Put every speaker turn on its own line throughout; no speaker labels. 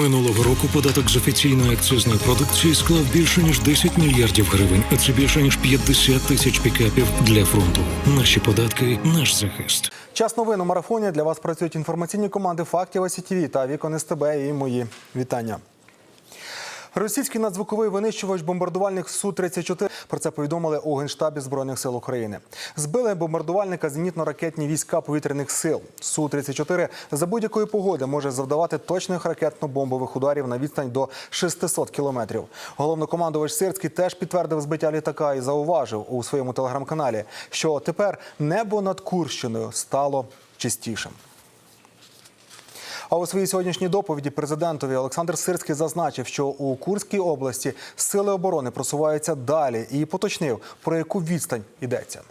Минулого року податок з офіційної акцизної продукції склав більше ніж 10 мільярдів гривень, а це більше ніж 50 тисяч пікапів для фронту. Наші податки, наш захист.
Час новин у марафоні для вас працюють інформаційні команди фактів СІТВ та Вікон СТБ і мої вітання. Російський надзвуковий винищувач бомбардувальник Су-34. Про це повідомили у Генштабі Збройних сил України. Збили бомбардувальника зенітно-ракетні війська повітряних сил. Су-34 за будь-якої погоди може завдавати точних ракетно-бомбових ударів на відстань до 600 кілометрів. Головнокомандувач Сирський теж підтвердив збиття літака і зауважив у своєму телеграм-каналі, що тепер небо над Курщиною стало чистішим. А у своїй сьогоднішній доповіді президентові Олександр Сирський зазначив, що у Курській області сили оборони просуваються далі і поточнив, про яку відстань йдеться.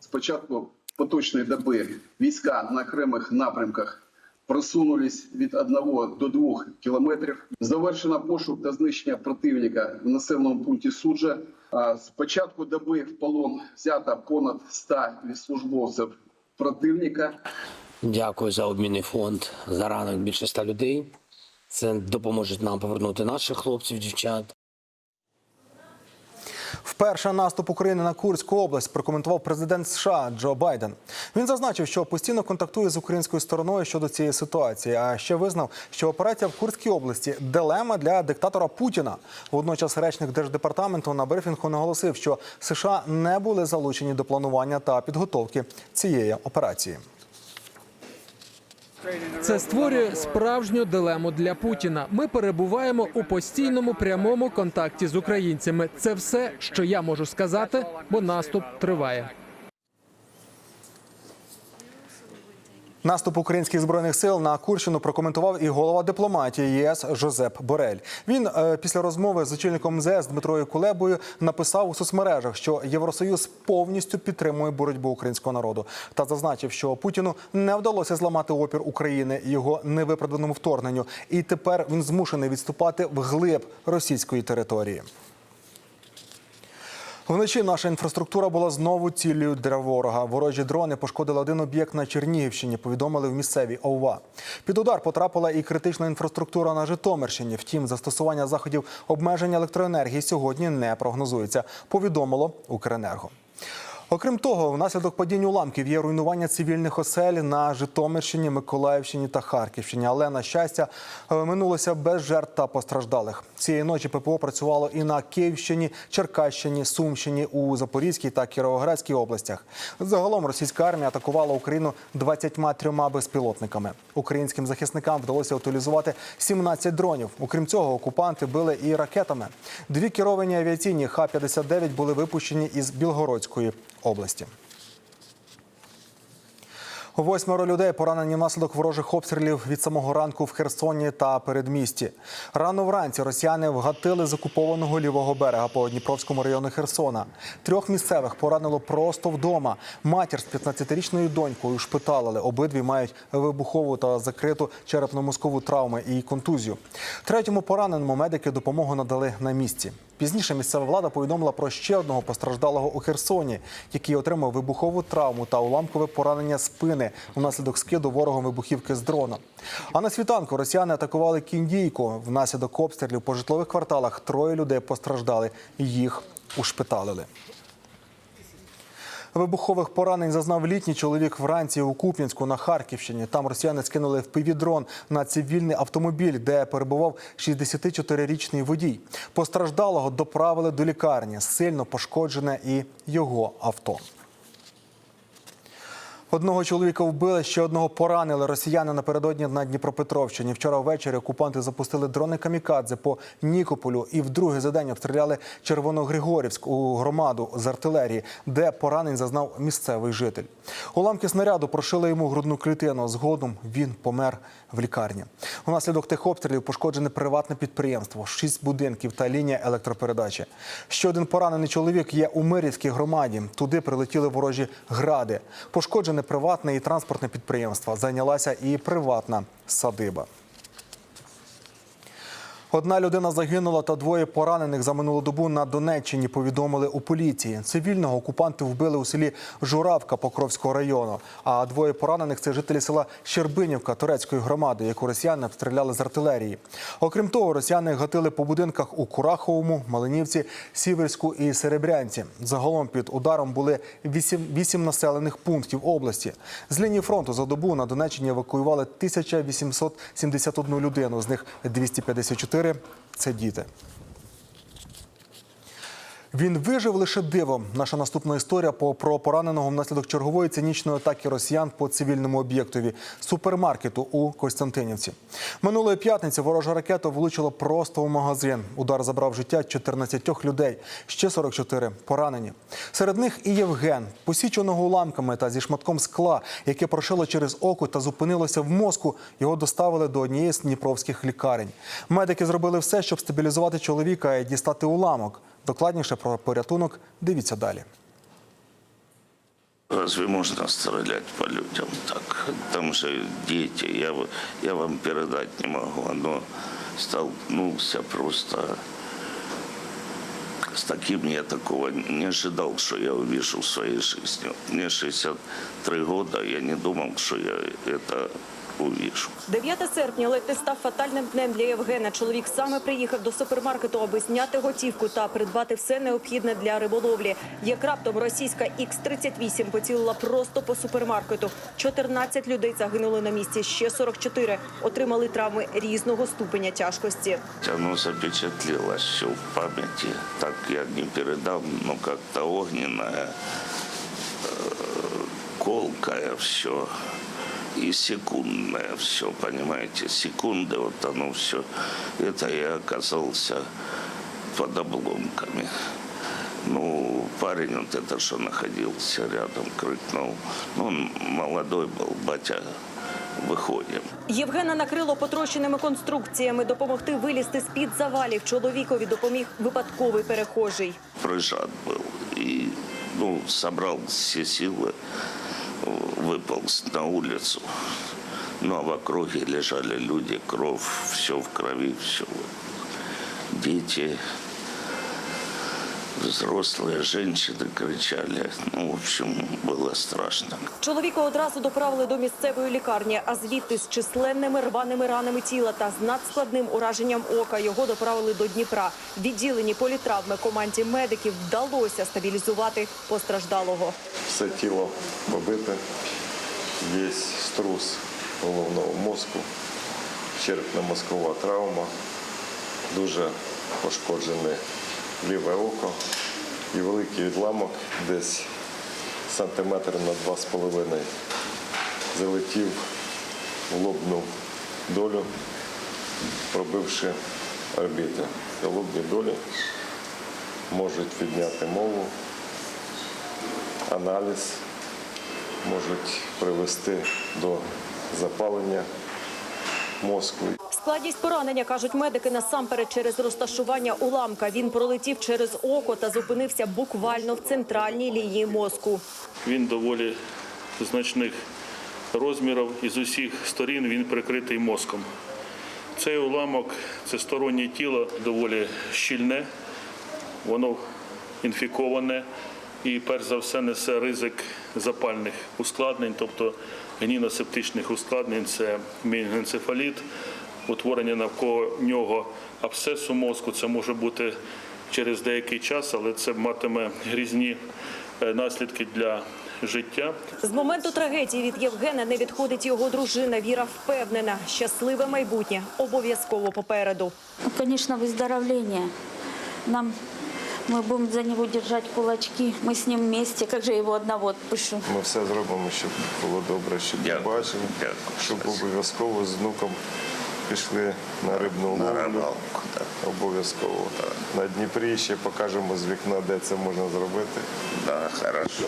З початку поточної доби війська на окремих напрямках просунулись від 1 до 2 кілометрів. Завершено пошук та знищення противника в населеному пункті Суджа. З початку доби в полон взято понад 100 службовців противника.
Дякую за обмінний фонд. За більше ста людей. Це допоможе нам повернути наших хлопців, дівчат.
Вперше наступ України на Курську область прокоментував президент США Джо Байден. Він зазначив, що постійно контактує з українською стороною щодо цієї ситуації. А ще визнав, що операція в Курській області дилема для диктатора Путіна. Водночас речник держдепартаменту на брифінгу наголосив, що США не були залучені до планування та підготовки цієї операції.
Це створює справжню дилему для Путіна. Ми перебуваємо у постійному прямому контакті з українцями. Це все, що я можу сказати, бо наступ триває.
Наступ українських збройних сил на Курщину прокоментував і голова дипломатії ЄС Жозеп Борель. Він е, після розмови з очільником МЗС Дмитрою Кулебою написав у соцмережах, що Євросоюз повністю підтримує боротьбу українського народу та зазначив, що Путіну не вдалося зламати опір України його невиправданому вторгненню, і тепер він змушений відступати вглиб російської території. Вночі наша інфраструктура була знову ціллю для ворога. Ворожі дрони пошкодили один об'єкт на Чернігівщині. Повідомили в місцевій ОВА. Під удар потрапила і критична інфраструктура на Житомирщині. Втім, застосування заходів обмеження електроенергії сьогодні не прогнозується. Повідомило Укренерго. Окрім того, внаслідок падіння уламків є руйнування цивільних осель на Житомирщині, Миколаївщині та Харківщині. Але на щастя е, минулося без жертв та постраждалих. Цієї ночі ППО працювало і на Київщині, Черкащині, Сумщині, у Запорізькій та Кіровоградській областях. Загалом російська армія атакувала Україну 23 безпілотниками. Українським захисникам вдалося утилізувати 17 дронів. Окрім цього, окупанти били і ракетами. Дві керовані авіаційні Х-59 були випущені із Білгородської області. Восьмеро людей поранені внаслідок ворожих обстрілів від самого ранку в Херсоні та передмісті. Рано вранці росіяни вгатили з окупованого лівого берега по Дніпровському району Херсона. Трьох місцевих поранило просто вдома. Матір з 15-річною донькою шпиталили. Обидві мають вибухову та закриту черепно-мозкову травми і контузію. Третьому пораненому медики допомогу надали на місці. Пізніше місцева влада повідомила про ще одного постраждалого у Херсоні, який отримав вибухову травму та уламкове поранення спини внаслідок скиду ворогом вибухівки з дрона. А на світанку росіяни атакували кіндійку. Внаслідок обстрілів по житлових кварталах троє людей постраждали. Їх ушпиталили. Вибухових поранень зазнав літній чоловік вранці у Куп'янську на Харківщині. Там росіяни скинули впівдрон на цивільний автомобіль, де перебував 64-річний водій. Постраждалого доправили до лікарні. Сильно пошкоджене і його авто. Одного чоловіка вбили, ще одного поранили росіяни напередодні на Дніпропетровщині. Вчора ввечері окупанти запустили дрони камікадзе по Нікополю і вдруге за день обстріляли Червоногригорівськ у громаду з артилерії, де поранень зазнав місцевий житель. Уламки снаряду прошили йому грудну клітину. Згодом він помер в лікарні. Унаслідок тих обстрілів пошкоджене приватне підприємство, шість будинків та лінія електропередачі. Ще один поранений чоловік є у Мирівській громаді. Туди прилетіли ворожі гради. Пошкоджене приватне і транспортне підприємство. Зайнялася і приватна садиба. Одна людина загинула та двоє поранених за минулу добу на Донеччині. Повідомили у поліції. Цивільного окупанти вбили у селі Журавка Покровського району. А двоє поранених це жителі села Щербинівка турецької громади, яку росіяни обстріляли з артилерії. Окрім того, росіяни гатили по будинках у Кураховому, Малинівці, Сіверську і Серебрянці. Загалом під ударом були вісім, вісім населених пунктів області. З лінії фронту за добу на Донеччині евакуювали 1871 людину. З них 254 – це діти. Він вижив лише дивом. Наша наступна історія про пораненого внаслідок чергової цинічної атаки росіян по цивільному об'єктові супермаркету у Костянтинівці. Минулої п'ятниці ворожа ракета влучила просто у магазин. Удар забрав життя 14 людей. Ще 44 поранені. Серед них і Євген, посіченого уламками та зі шматком скла, яке прошило через око та зупинилося в мозку. Його доставили до однієї з дніпровських лікарень. Медики зробили все, щоб стабілізувати чоловіка і дістати уламок. Докладніше про порятунок дивіться далі.
Разве можно стрелять по людям так? Там же дети, я, я вам передать не могу. Оно столкнулся просто с таким, я такого не ожидал, что я увижу в своей жизни. Мне 63 года, я не думал, что я это увижу.
9 серпня ледь не став фатальним днем для Євгена. Чоловік саме приїхав до супермаркету, аби зняти готівку та придбати все необхідне для риболовлі. Як раптом російська Х-38 поцілила просто по супермаркету. 14 людей загинули на місці, ще 44 отримали травми різного ступеня тяжкості.
Оно запечатлелось все в памяти. Так я не передам, но как-то огненное, э, все И секундное все, понимаете, секунды, вот оно все. Это я оказался под обломками. Ну, парень вот это, что находился рядом, крикнул. Ну, он молодой был, батя, выходим.
Євгена накрило потрощеними конструкціями. Допомогти вилізти з-під завалів. Чоловікові допоміг випадковий перехожий.
прыжат был. И ну, собрал все силы, э, выполз на улицу. Ну, а в округе лежали люди, кровь, все в крови, все. Дети, взрослые, женщины кричали. Ну, в общем, было страшно.
Чоловіка одразу доправили до місцевої лікарні, а звідти з численними рваними ранами тіла та з надскладним ураженням ока його доправили до Дніпра. В відділенні політравми команді медиків вдалося стабілізувати постраждалого.
все тіло побите, є струс головного мозку, черепно-мозкова травма, дуже пошкоджене ліве око і великий відламок десь сантиметр на 2,5 залетів в лобну долю, пробивши орбіти. Лобні долі можуть підняти мову, аналіз можуть привести до запалення мозку.
Складність поранення, кажуть медики, насамперед через розташування уламка. Він пролетів через око та зупинився буквально в центральній лінії мозку.
Він доволі значних розмірів і з усіх сторін він прикритий мозком. Цей уламок це стороннє тіло доволі щільне, воно інфіковане і перш за все несе ризик запальних ускладнень, тобто гніносептичних ускладнень, це мінгенцефаліт, утворення навколо нього абсцесу мозку. Це може бути через деякий час, але це матиме грізні е, наслідки для життя.
З моменту трагедії від Євгена не відходить його дружина. Віра впевнена, щасливе майбутнє обов'язково попереду.
Ну, конечно, выздоровление. Нам мы будем за него держать кулачки. Мы с ним вместе. Как же я его одного отпущу?
Ми все зробимо, щоб було добре, щоб
Дякую.
побачив,
Дякую.
щоб обов'язково з внуком пішли на рибну
На да.
Обов'язково. На Дніпрі ще покажемо з вікна, де це можна зробити.
Да, хорошо.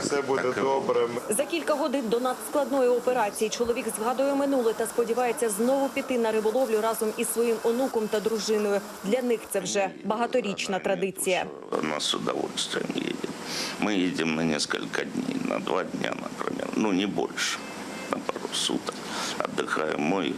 Все буде
так
добре.
За кілька годин до надскладної операції чоловік згадує минуле та сподівається знову піти на риболовлю разом із своїм онуком та дружиною. Для них це вже багаторічна традиція.
Она с удовольствием едет. Мы едем на несколько дней, на два дня, например. Ну, не больше, на пару суток. Отдыхаем. Мой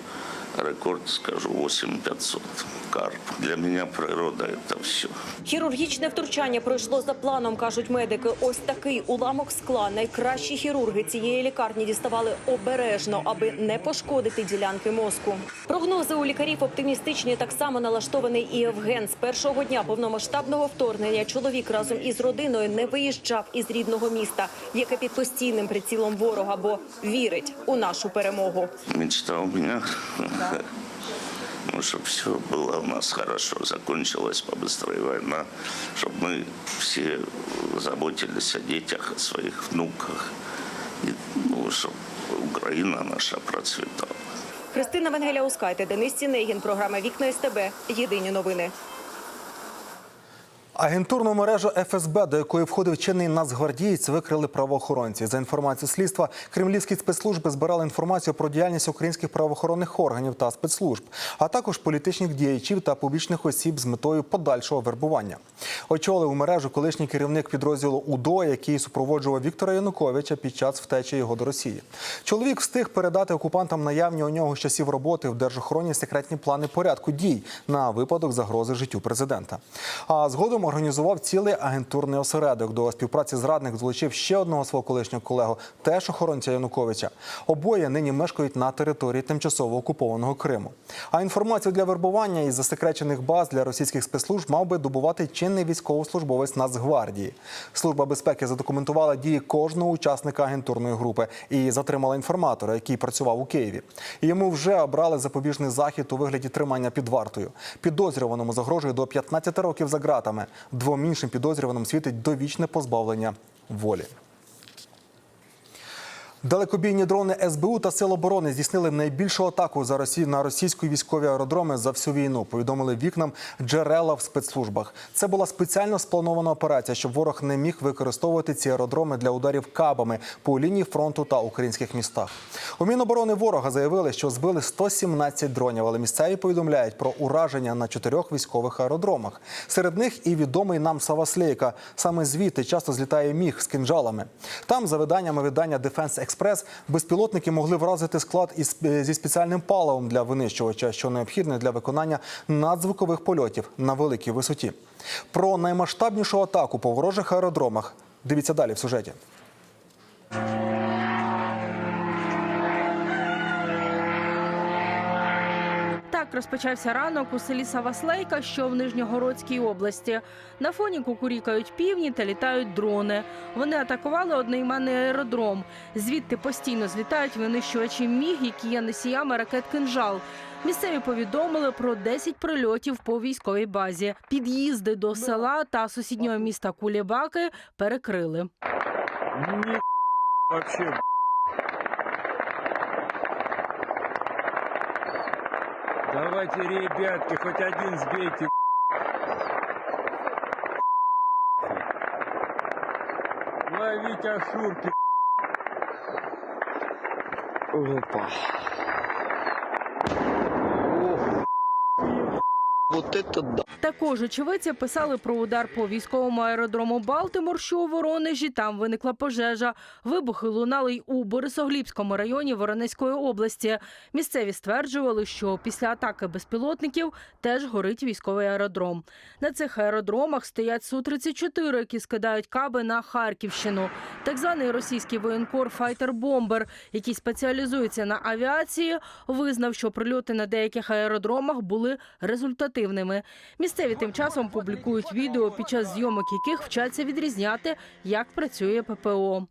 рекорд скажу 8500 карп. Для меня природа это все.
Хірургічне втручання пройшло за планом, кажуть медики. Ось такий уламок скла. Найкращі хірурги цієї лікарні діставали обережно, аби не пошкодити ділянки мозку. Прогнози у лікарів оптимістичні. Так само налаштований і Євген. З першого дня повномасштабного вторгнення чоловік разом із родиною не виїжджав із рідного міста, яке під постійним прицілом ворога, бо вірить у нашу перемогу.
Мечта у меня, ну, чтобы все было у нас хорошо, закончилась побыстрее война, чтобы мы все заботились о детях, о своих внуках, и, ну, чтобы Украина наша процветала.
Христина Венгеля Ускайте, Денис Сінегін. Програма Вікна СТБ. Єдині новини.
Агентурну мережу ФСБ, до якої входив чинний нацгвардієць, викрили правоохоронці. За інформацією слідства, кремлівські спецслужби збирали інформацію про діяльність українських правоохоронних органів та спецслужб, а також політичних діячів та публічних осіб з метою подальшого вербування. Очолив мережу колишній керівник підрозділу УДО, який супроводжував Віктора Януковича під час втечі його до Росії. Чоловік встиг передати окупантам наявні у нього з часів роботи в держохороні секретні плани порядку дій на випадок загрози життю президента. А згодом організував цілий агентурний осередок. До співпраці зрадник залучив ще одного свого колишнього колегу, теж охоронця Януковича. Обоє нині мешкають на території тимчасово окупованого Криму. А інформацію для вербування із засекречених баз для російських спецслужб мав би добувати чинний військовослужбовець Нацгвардії. Служба безпеки задокументувала дії кожного учасника агентурної групи і затримала інформатора, який працював у Києві. Йому вже обрали запобіжний захід у вигляді тримання під вартою. Підозрюваному загрожує до 15 років за ґратами. Двом іншим підозрюваним світить довічне позбавлення волі. Далекобійні дрони СБУ та Сил оборони здійснили найбільшу атаку за Росію на російські військові аеродроми за всю війну. Повідомили вікнам джерела в спецслужбах. Це була спеціально спланована операція, щоб ворог не міг використовувати ці аеродроми для ударів кабами по лінії фронту та українських містах. У Міноборони ворога заявили, що збили 117 дронів, але місцеві повідомляють про ураження на чотирьох військових аеродромах. Серед них і відомий нам Саваслейка. Саме звідти часто злітає міг з кинджалами. Там, за виданнями видання Дефенс Експрес, безпілотники могли вразити склад із зі спеціальним паливом для винищувача, що необхідне для виконання надзвукових польотів на великій висоті. Про наймасштабнішу атаку по ворожих аеродромах дивіться далі в сюжеті.
Так розпочався ранок у селі Саваслейка, що в Нижньогородській області. На фоні кукурікають півні та літають дрони. Вони атакували одноіменний аеродром. Звідти постійно злітають винищувачі міг, які є носіями ракет кинжал. Місцеві повідомили про 10 прильотів по військовій базі. Під'їзди до села та сусіднього міста Кулібаки перекрили.
Вообще, Давайте, ребятки, хоть один сбейте. Ловите ошурки.
Опа. Вот это да.
Також очевидці писали про удар по військовому аеродрому Балтимор, що у Воронежі. Там виникла пожежа. Вибухи лунали й у Борисоглібському районі Воронезької області. Місцеві стверджували, що після атаки безпілотників теж горить військовий аеродром. На цих аеродромах стоять Су-34, які скидають каби на Харківщину. Так званий російський воєнкор Файтер Бомбер, який спеціалізується на авіації, визнав, що прильоти на деяких аеродромах були результативними. Місцеві тим часом публікують відео, під час зйомок яких вчаться відрізняти, як працює ППО.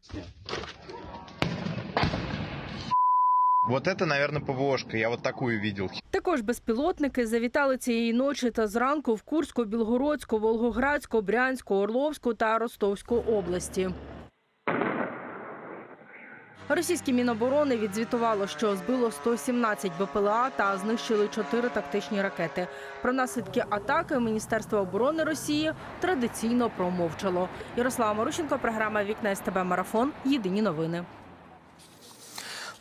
Вот это, наверное, ПВОшка. Я вот такую видел.
Також безпілотники завітали цієї ночі та зранку в Курську, Білгородську, Волгоградську, Брянську, Орловську та Ростовську області. Російське міноборони відзвітувало, що збило 117 БПЛА та знищили 4 тактичні ракети. Про наслідки атаки Міністерство оборони Росії традиційно промовчало. Ярослава Марущенко, програма Вікна СТБ Марафон. Єдині новини.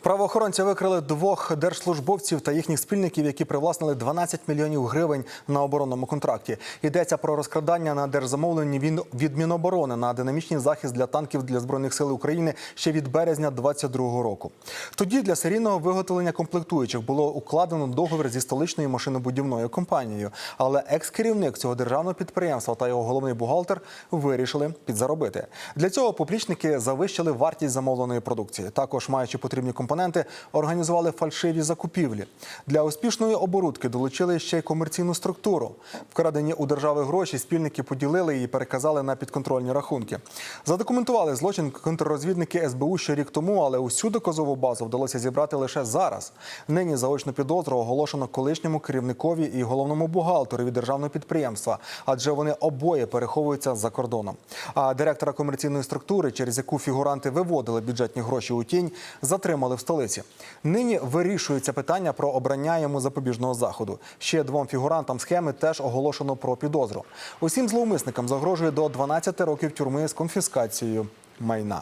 Правоохоронці викрили двох держслужбовців та їхніх спільників, які привласнили 12 мільйонів гривень на оборонному контракті. Йдеться про розкрадання на держзамовленні від Міноборони на динамічний захист для танків для збройних сил України ще від березня 2022 року. Тоді для серійного виготовлення комплектуючих було укладено договір зі столичною машинобудівною компанією. Але екс-керівник цього державного підприємства та його головний бухгалтер вирішили підзаробити. Для цього поплічники завищили вартість замовленої продукції. Також, маючи потрібні компоненти, організували фальшиві закупівлі. Для успішної оборудки долучили ще й комерційну структуру. Вкрадені у держави гроші спільники поділили і переказали на підконтрольні рахунки. Задокументували злочин контррозвідники СБУ ще рік тому, але усю доказову базу вдалося зібрати лише зараз. Нині заочну підозру оголошено колишньому керівникові і головному бухгалтерові державного підприємства, адже вони обоє переховуються за кордоном. А директора комерційної структури, через яку фігуранти виводили бюджетні гроші у тінь, затримали в столиці. Нині вирішується питання про обрання йому запобіжного заходу. Ще двом фігурантам схеми теж оголошено про підозру. Усім зловмисникам загрожує до 12 років тюрми з конфіскацією майна.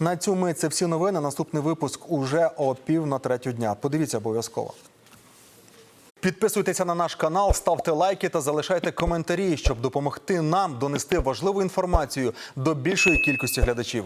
На цю мить це всі новини. Наступний випуск уже о пів на третю дня. Подивіться обов'язково. Підписуйтеся на наш канал, ставте лайки та залишайте коментарі, щоб допомогти нам донести важливу інформацію до більшої кількості глядачів.